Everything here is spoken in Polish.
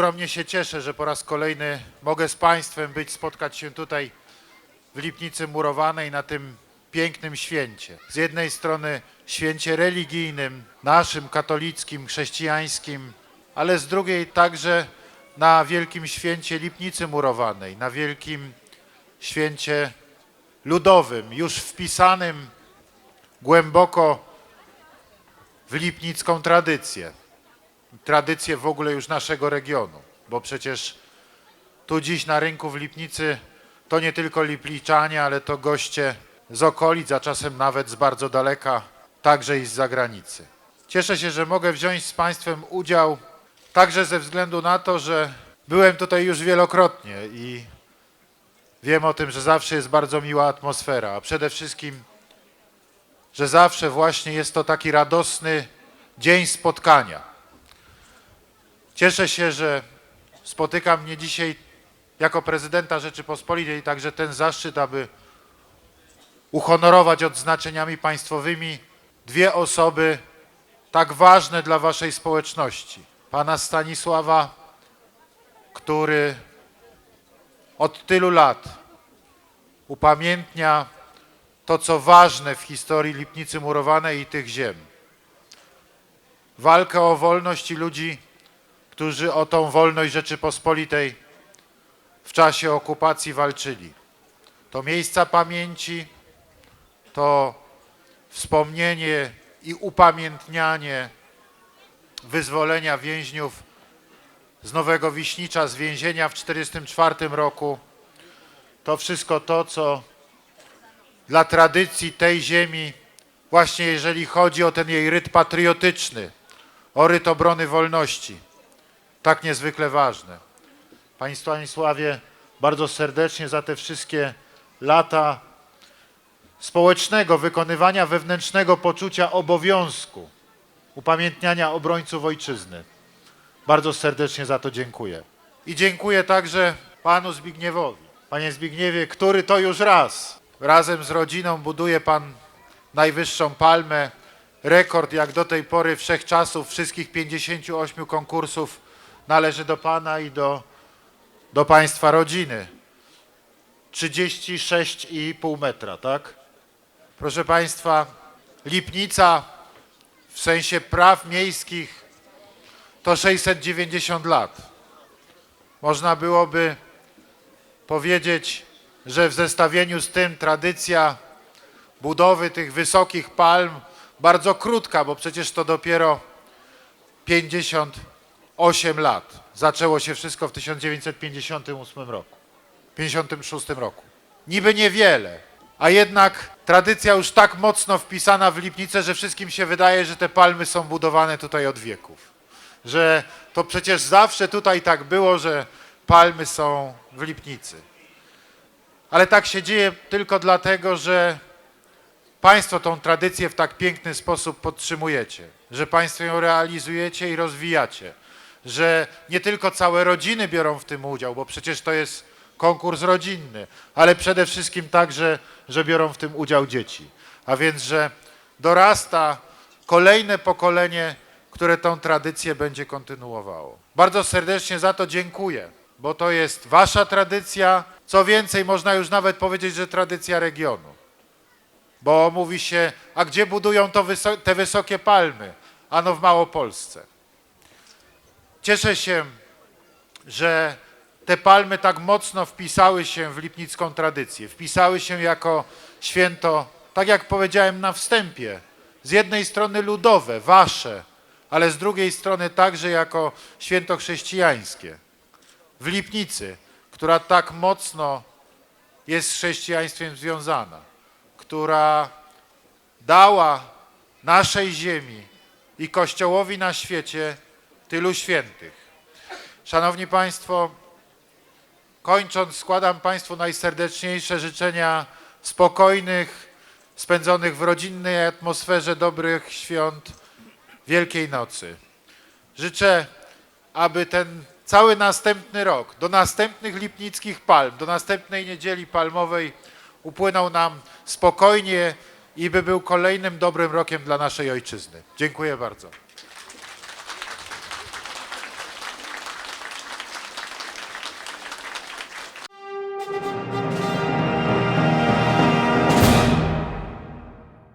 Ogromnie się cieszę, że po raz kolejny mogę z Państwem być, spotkać się tutaj w Lipnicy Murowanej na tym pięknym święcie. Z jednej strony święcie religijnym, naszym katolickim, chrześcijańskim, ale z drugiej także na wielkim święcie Lipnicy Murowanej, na wielkim święcie ludowym, już wpisanym głęboko w lipnicką tradycję. Tradycję w ogóle już naszego regionu, bo przecież tu dziś na rynku w Lipnicy to nie tylko Lipliczanie, ale to goście z okolic, a czasem nawet z bardzo daleka, także i z zagranicy. Cieszę się, że mogę wziąć z Państwem udział także ze względu na to, że byłem tutaj już wielokrotnie i wiem o tym, że zawsze jest bardzo miła atmosfera, a przede wszystkim, że zawsze właśnie jest to taki radosny dzień spotkania. Cieszę się, że spotyka mnie dzisiaj jako prezydenta Rzeczypospolitej także ten zaszczyt, aby uhonorować odznaczeniami państwowymi dwie osoby tak ważne dla waszej społeczności. Pana Stanisława, który od tylu lat upamiętnia to, co ważne w historii Lipnicy Murowanej i tych ziem. Walkę o wolność i ludzi, którzy o tą wolność Rzeczypospolitej w czasie okupacji walczyli. To miejsca pamięci, to wspomnienie i upamiętnianie wyzwolenia więźniów z Nowego Wiśnicza, z więzienia w 1944 roku. To wszystko to, co dla tradycji tej ziemi, właśnie jeżeli chodzi o ten jej ryt patriotyczny, o ryt obrony wolności, tak niezwykle ważne. Panie Stanisławie, bardzo serdecznie za te wszystkie lata społecznego wykonywania wewnętrznego poczucia obowiązku, upamiętniania obrońców ojczyzny. Bardzo serdecznie za to dziękuję. I dziękuję także panu Zbigniewowi. Panie Zbigniewie, który to już raz razem z rodziną buduje pan najwyższą palmę. Rekord jak do tej pory wszechczasów wszystkich 58 konkursów należy do pana i do, do państwa rodziny. 36,5 metra, tak? Proszę państwa, Lipnica w sensie praw miejskich to 690 lat. Można byłoby powiedzieć, że w zestawieniu z tym tradycja budowy tych wysokich palm bardzo krótka, bo przecież to dopiero 58 lat. Zaczęło się wszystko w 1958 roku, 56 roku. Niby niewiele, a jednak tradycja już tak mocno wpisana w Lipnicę, że wszystkim się wydaje, że te palmy są budowane tutaj od wieków. Że to przecież zawsze tutaj tak było, że palmy są w Lipnicy. Ale tak się dzieje tylko dlatego, że Państwo tą tradycję w tak piękny sposób podtrzymujecie, że Państwo ją realizujecie i rozwijacie, że nie tylko całe rodziny biorą w tym udział, bo przecież to jest konkurs rodzinny, ale przede wszystkim także, że biorą w tym udział dzieci. A więc, że dorasta kolejne pokolenie, które tą tradycję będzie kontynuowało. Bardzo serdecznie za to dziękuję, bo to jest Wasza tradycja. Co więcej, można już nawet powiedzieć, że tradycja regionu. Bo mówi się, a gdzie budują to wyso- te wysokie palmy? Ano w Małopolsce. Cieszę się, że te palmy tak mocno wpisały się w lipnicką tradycję. Wpisały się jako święto, tak jak powiedziałem na wstępie, z jednej strony ludowe, wasze, ale z drugiej strony także jako święto chrześcijańskie. W Lipnicy, która tak mocno jest z chrześcijaństwem związana, która dała naszej ziemi i Kościołowi na świecie tylu świętych. Szanowni Państwo, kończąc, składam Państwu najserdeczniejsze życzenia spokojnych, spędzonych w rodzinnej atmosferze dobrych świąt Wielkiej Nocy. Życzę, aby ten cały następny rok, do następnych lipnickich palm, do następnej niedzieli palmowej upłynął nam spokojnie i by był kolejnym dobrym rokiem dla naszej ojczyzny. Dziękuję bardzo.